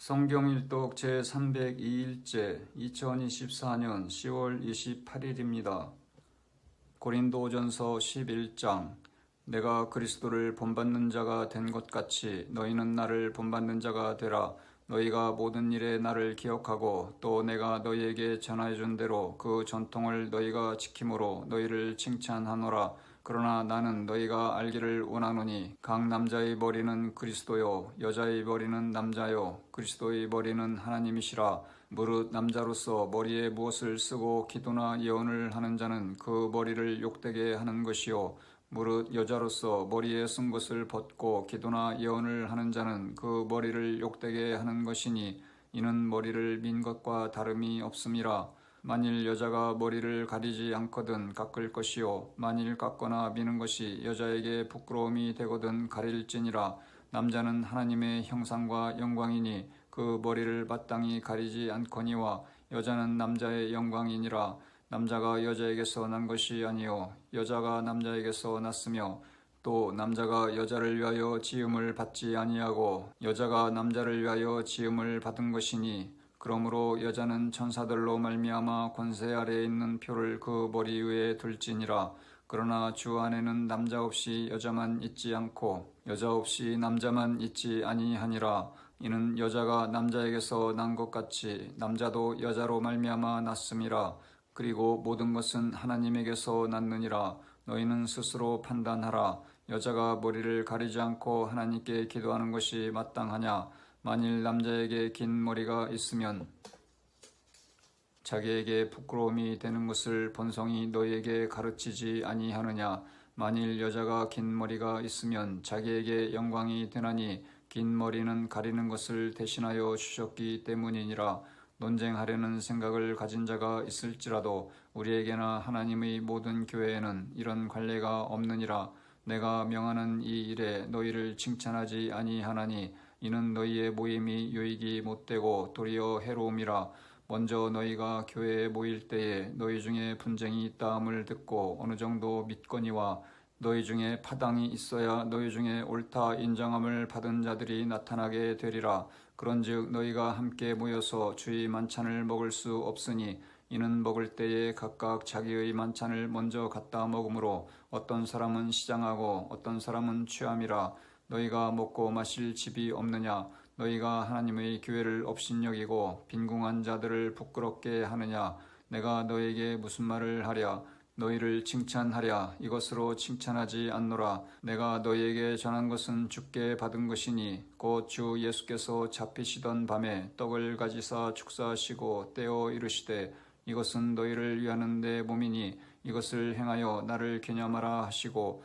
성경일독 제302일째 2024년 10월 28일입니다. 고린도전서 11장 내가 그리스도를 본받는 자가 된 것 같이 너희는 나를 본받는 자가 되라. 너희가 모든 일에 나를 기억하고 또 내가 너희에게 전하여 준 대로 그 전통을 너희가 지킴으로 너희를 칭찬하노라. 그러나 나는 너희가 알기를 원하노니 각 남자의 머리는 그리스도요 여자의 머리는 남자요 그리스도의 머리는 하나님이시라. 무릇 남자로서 머리에 무엇을 쓰고 기도나 예언을 하는 자는 그 머리를 욕되게 하는 것이요 무릇 여자로서 머리에 쓴 것을 벗고 기도나 예언을 하는 자는 그 머리를 욕되게 하는 것이니 이는 머리를 민 것과 다름이 없음이라 만일 여자가 머리를 가리지 않거든 깎을 것이요 만일 깎거나 미는 것이 여자에게 부끄러움이 되거든 가릴지니라. 남자는 하나님의 형상과 영광이니 그 머리를 마땅히 가리지 않거니와 여자는 남자의 영광이니라. 남자가 여자에게서 난 것이 아니요 여자가 남자에게서 났으며 또 남자가 여자를 위하여 지음을 받지 아니하고 여자가 남자를 위하여 지음을 받은 것이니 그러므로 여자는 천사들로 말미암아 권세 아래에 있는 표를 그 머리 위에 둘지니라. 그러나 주 안에는 남자 없이 여자만 있지 않고 여자 없이 남자만 있지 아니하니라. 이는 여자가 남자에게서 난 것 같이 남자도 여자로 말미암아 났음이라. 그리고 모든 것은 하나님에게서 났느니라. 너희는 스스로 판단하라. 여자가 머리를 가리지 않고 하나님께 기도하는 것이 마땅하냐 만일 남자에게 긴 머리가 있으면 자기에게 부끄러움이 되는 것을 본성이 너희에게 가르치지 아니하느냐? 만일 여자가 긴 머리가 있으면 자기에게 영광이 되나니 긴 머리는 가리는 것을 대신하여 주셨기 때문이니라. 논쟁하려는 생각을 가진 자가 있을지라도 우리에게나 하나님의 모든 교회에는 이런 관례가 없느니라. 내가 명하는 이 일에 너희를 칭찬하지 아니하나니 이는 너희의 모임이 유익이 못되고 도리어 해로움이라. 먼저 너희가 교회에 모일 때에 너희 중에 분쟁이 있다함을 듣고 어느 정도 믿거니와 너희 중에 파당이 있어야 너희 중에 옳다 인정함을 받은 자들이 나타나게 되리라. 그런즉 너희가 함께 모여서 주의 만찬을 먹을 수 없으니 이는 먹을 때에 각각 자기의 만찬을 먼저 갖다 먹으므로 어떤 사람은 시장하고 어떤 사람은 취함이라 너희가 먹고 마실 집이 없느냐? 너희가 하나님의 교회를 업신여기고 빈궁한 자들을 부끄럽게 하느냐? 내가 너에게 무슨 말을 하랴? 너희를 칭찬하랴. 이것으로 칭찬하지 않노라. 내가 너희에게 전한 것은 주께 받은 것이니 곧 주 예수께서 잡히시던 밤에 떡을 가지사 축사하시고 떼어 이르시되 이것은 너희를 위하는 내 몸이니 이것을 행하여 나를 기념하라 하시고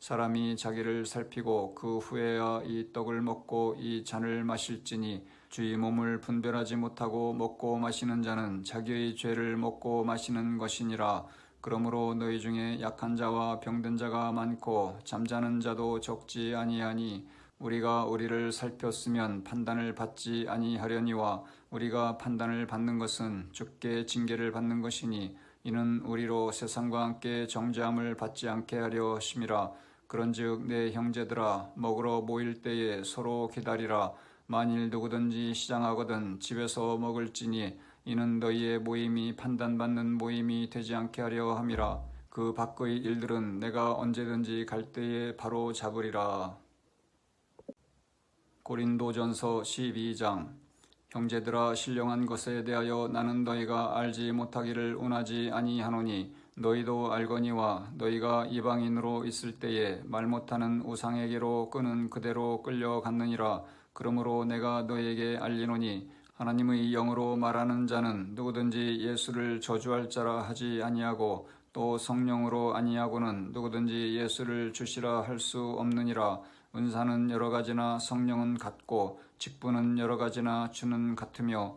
사람이 자기를 살피고 그 후에야 이 떡을 먹고 이 잔을 마실지니 주의 몸을 분별하지 못하고 먹고 마시는 자는 자기의 죄를 먹고 마시는 것이니라. 그러므로 너희 중에 약한 자와 병든 자가 많고 잠자는 자도 적지 아니하니 우리가 우리를 살폈으면 판단을 받지 아니하려니와 우리가 판단을 받는 것은 주께 징계를 받는 것이니 이는 우리로 세상과 함께 정죄함을 받지 않게 하려 하심이라 그런즉 내 형제들아 먹으러 모일 때에 서로 기다리라. 만일 누구든지 시장하거든 집에서 먹을지니 이는 너희의 모임이 판단받는 모임이 되지 않게 하려 함이라. 그 밖의 일들은 내가 언제든지 갈 때에 바로 잡으리라. 고린도전서 12장. 형제들아 신령한 것에 대하여 나는 너희가 알지 못하기를 원하지 아니하노니 너희도 알거니와 너희가 이방인으로 있을 때에 말 못하는 우상에게로 끄는 그대로 끌려갔느니라. 그러므로 내가 너희에게 알리노니 하나님의 영으로 말하는 자는 누구든지 예수를 저주할 자라 하지 아니하고 또 성령으로 아니하고는 누구든지 예수를 주시라 할 수 없느니라. 은사는 여러 가지나 성령은 같고 직분은 여러 가지나 주는 같으며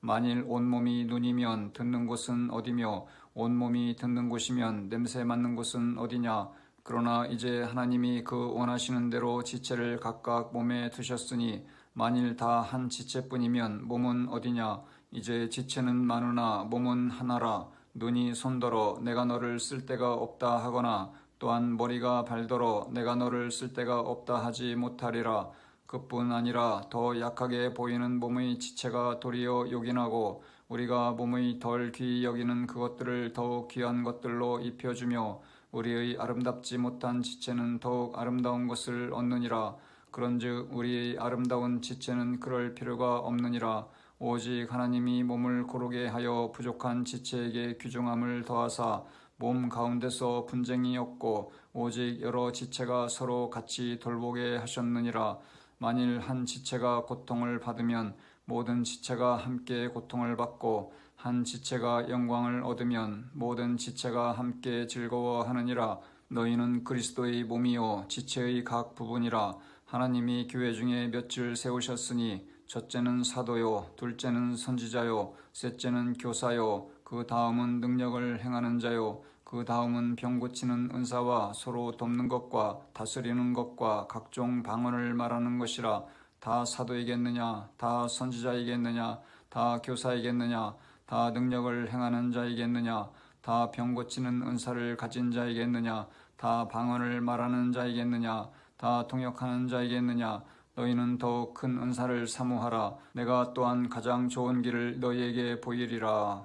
만일 온몸이 눈이면 듣는 곳은 어디며 온몸이 듣는 곳이면 냄새 맡는 곳은 어디냐? 그러나 이제 하나님이 그 원하시는 대로 지체를 각각 몸에 두셨으니 만일 다 한 지체뿐이면 몸은 어디냐? 이제 지체는 많으나 몸은 하나라. 눈이 손더러 내가 너를 쓸 데가 없다 하거나 또한 머리가 발더러 내가 너를 쓸 데가 없다 하지 못하리라 그뿐 아니라 더 약하게 보이는 몸의 지체가 도리어 요긴하고 우리가 몸의 덜 귀히 여기는 그것들을 더욱 귀한 것들로 입혀주며 우리의 아름답지 못한 지체는 더욱 아름다운 것을 얻느니라. 그런즉 우리의 아름다운 지체는 그럴 필요가 없느니라. 오직 하나님이 몸을 고르게 하여 부족한 지체에게 규정함을 더하사 몸 가운데서 분쟁이 없고 오직 여러 지체가 서로 같이 돌보게 하셨느니라 만일 한 지체가 고통을 받으면 모든 지체가 함께 고통을 받고 한 지체가 영광을 얻으면 모든 지체가 함께 즐거워하느니라. 너희는 그리스도의 몸이요 지체의 각 부분이라. 하나님이 교회 중에 몇 줄 세우셨으니 첫째는 사도요 둘째는 선지자요 셋째는 교사요 그 다음은 능력을 행하는 자요 그 다음은 병 고치는 은사와 서로 돕는 것과 다스리는 것과 각종 방언을 말하는 것이라 다 사도이겠느냐 다 선지자이겠느냐 다 교사이겠느냐 다 능력을 행하는 자이겠느냐 다 병 고치는 은사를 가진 자이겠느냐 다 방언을 말하는 자이겠느냐 다 통역하는 자이겠느냐 너희는 더욱 큰 은사를 사모하라. 내가 또한 가장 좋은 길을 너희에게 보이리라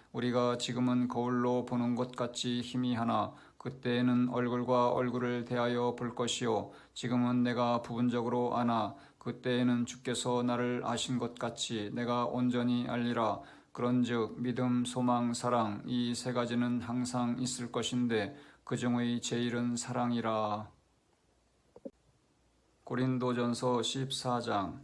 우리가 지금은 거울로 보는 것 같이 힘이 하나 그때에는 얼굴과 얼굴을 대하여 볼 것이요. 지금은 내가 부분적으로 아나 그때에는 주께서 나를 아신 것 같이 내가 온전히 알리라. 그런즉 믿음 소망 사랑 이 세 가지는 항상 있을 것인데 그 중의 제일은 사랑이라. 고린도전서 14장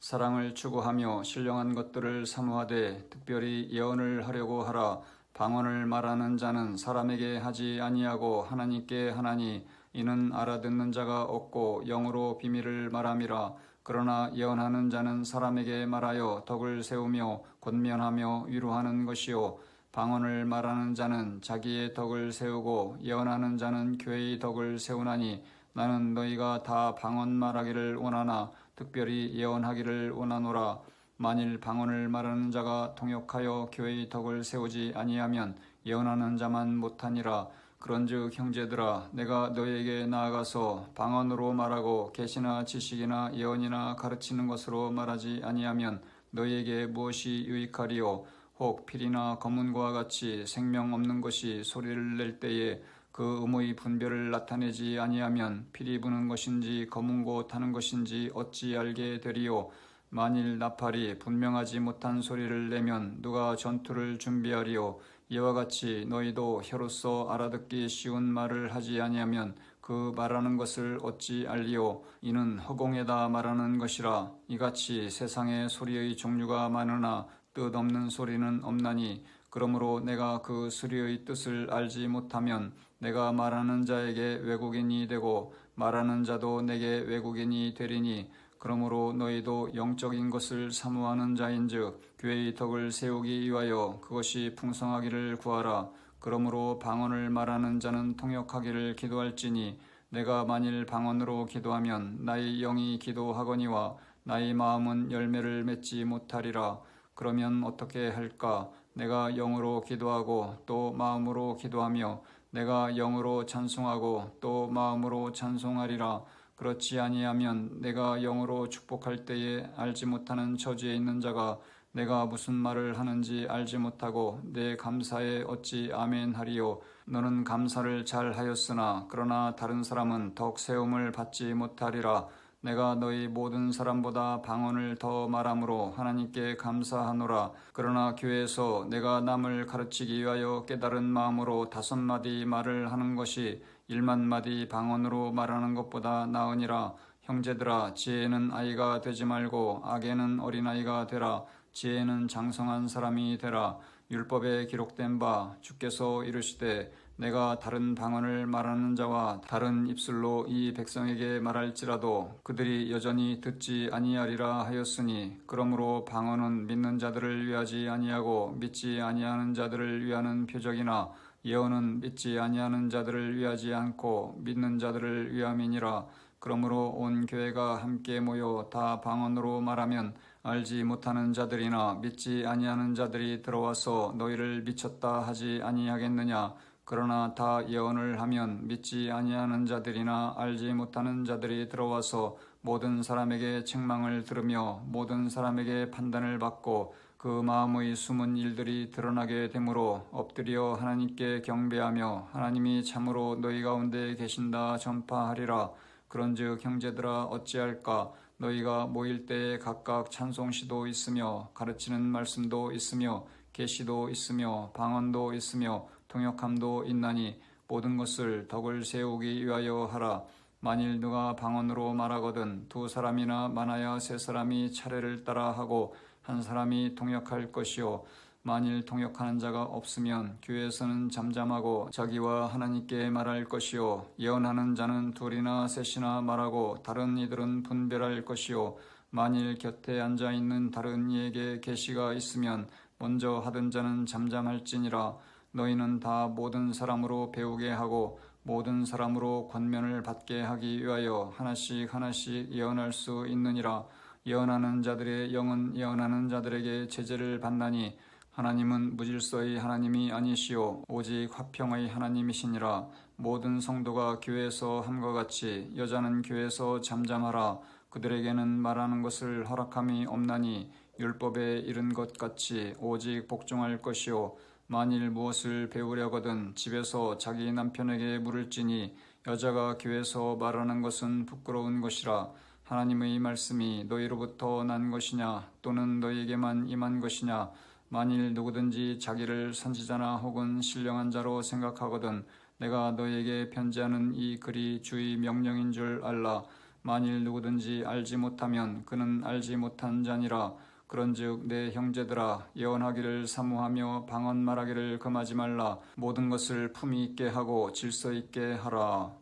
사랑을 추구하며 신령한 것들을 사모하되 특별히 예언을 하려고 하라. 방언을 말하는 자는 사람에게 하지 아니하고 하나님께 하나니 이는 알아듣는 자가 없고 영으로 비밀을 말함이라. 그러나 예언하는 자는 사람에게 말하여 덕을 세우며 권면하며 위로하는 것이요. 방언을 말하는 자는 자기의 덕을 세우고 예언하는 자는 교회의 덕을 세우나니 나는 너희가 다 방언 말하기를 원하나 특별히 예언하기를 원하노라. 만일 방언을 말하는 자가 통역하여 교회의 덕을 세우지 아니하면 예언하는 자만 못하니라. 그런즉 형제들아 내가 너희에게 나아가서 방언으로 말하고 계시나 지식이나 예언이나 가르치는 것으로 말하지 아니하면 너희에게 무엇이 유익하리요? 혹 필이나 검은과 같이 생명 없는 것이 소리를 낼 때에 그 음의 분별을 나타내지 아니하면 필이 부는 것인지 검은 곳 하는 것인지 어찌 알게 되리요? 만일 나팔이 분명하지 못한 소리를 내면 누가 전투를 준비하리요? 이와 같이 너희도 혀로서 알아듣기 쉬운 말을 하지 아니하면 그 말하는 것을 어찌 알리요? 이는 허공에다 말하는 것이라. 이같이 세상에 소리의 종류가 많으나 뜻없는 소리는 없나니 그러므로 내가 그 수리의 뜻을 알지 못하면 내가 말하는 자에게 외국인이 되고 말하는 자도 내게 외국인이 되리니 그러므로 너희도 영적인 것을 사모하는 자인즉 교회의 덕을 세우기 위하여 그것이 풍성하기를 구하라. 그러므로 방언을 말하는 자는 통역하기를 기도할지니 내가 만일 방언으로 기도하면 나의 영이 기도하거니와 나의 마음은 열매를 맺지 못하리라. 그러면 어떻게 할까 내가 영으로 기도하고 또 마음으로 기도하며 내가 영으로 찬송하고 또 마음으로 찬송하리라. 그렇지 아니하면 내가 영으로 축복할 때에 알지 못하는 처지에 있는 자가 내가 무슨 말을 하는지 알지 못하고 내 감사에 어찌 아멘 하리요? 너는 감사를 잘 하였으나 그러나 다른 사람은 덕 세움을 받지 못하리라 내가 너희 모든 사람보다 방언을 더 말함으로 하나님께 감사하노라. 그러나 교회에서 내가 남을 가르치기 위하여 깨달은 마음으로 다섯 마디 말을 하는 것이 일만 마디 방언으로 말하는 것보다 나으니라. 형제들아, 지혜는 아이가 되지 말고 악에는 어린아이가 되라. 지혜는 장성한 사람이 되라. 율법에 기록된 바 주께서 이르시되 내가 다른 방언을 말하는 자와 다른 입술로 이 백성에게 말할지라도 그들이 여전히 듣지 아니하리라 하였으니 그러므로 방언은 믿는 자들을 위하지 아니하고 믿지 아니하는 자들을 위하는 표적이나 예언은 믿지 아니하는 자들을 위하지 않고 믿는 자들을 위함이니라. 그러므로 온 교회가 함께 모여 다 방언으로 말하면 알지 못하는 자들이나 믿지 아니하는 자들이 들어와서 너희를 미쳤다 하지 아니하겠느냐 그러나 다 예언을 하면 믿지 아니하는 자들이나 알지 못하는 자들이 들어와서 모든 사람에게 책망을 들으며 모든 사람에게 판단을 받고 그 마음의 숨은 일들이 드러나게 되므로 엎드려 하나님께 경배하며 하나님이 참으로 너희 가운데 계신다 전파하리라. 그런즉 형제들아 어찌할까? 너희가 모일 때에 각각 찬송시도 있으며 가르치는 말씀도 있으며 계시도 있으며 방언도 있으며 통역함도 있나니 모든 것을 덕을 세우기 위하여 하라. 만일 누가 방언으로 말하거든 두 사람이나 많아야 세 사람이 차례를 따라 하고 한 사람이 통역할 것이요. 만일 통역하는 자가 없으면 교회에서는 잠잠하고 자기와 하나님께 말할 것이요. 예언하는 자는 둘이나 셋이나 말하고 다른 이들은 분별할 것이요. 만일 곁에 앉아 있는 다른 이에게 계시가 있으면 먼저 하던 자는 잠잠할지니라. 너희는 다 모든 사람으로 배우게 하고 모든 사람으로 권면을 받게 하기 위하여 하나씩 하나씩 예언할 수 있느니라. 예언하는 자들의 영은 예언하는 자들에게 제재를 받나니 하나님은 무질서의 하나님이 아니시오. 오직 화평의 하나님이시니라. 모든 성도가 교회에서 함과 같이 여자는 교회에서 잠잠하라. 그들에게는 말하는 것을 허락함이 없나니 율법에 이른 것 같이 오직 복종할 것이요 만일 무엇을 배우려거든 집에서 자기 남편에게 물을지니 여자가 교회에서 말하는 것은 부끄러운 것이라 하나님의 말씀이 너희로부터 난 것이냐 또는 너희에게만 임한 것이냐 만일 누구든지 자기를 선지자나 혹은 신령한 자로 생각하거든 내가 너희에게 편지하는 이 글이 주의 명령인 줄 알라 만일 누구든지 알지 못하면 그는 알지 못한 자니라 그런즉 내 형제들아 예언하기를 사모하며 방언 말하기를 금하지 말라. 모든 것을 품위 있게 하고 질서 있게 하라.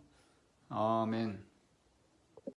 아멘